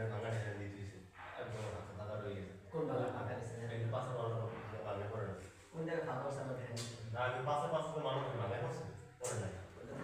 এখানে ভাঙা ঢাকা দিয়ে একদম হাতে ভাঙা রয়ে গেছে। কোন ভাঙা ভাঙা দিয়েছে এই পাশে ভাঙা ভাঙা করে না কোন জায়গায় ভাঙা করছে আমার ঢাকা না আমি পাশে পাশে মানুষ ভাঙা করছে করে না ওটা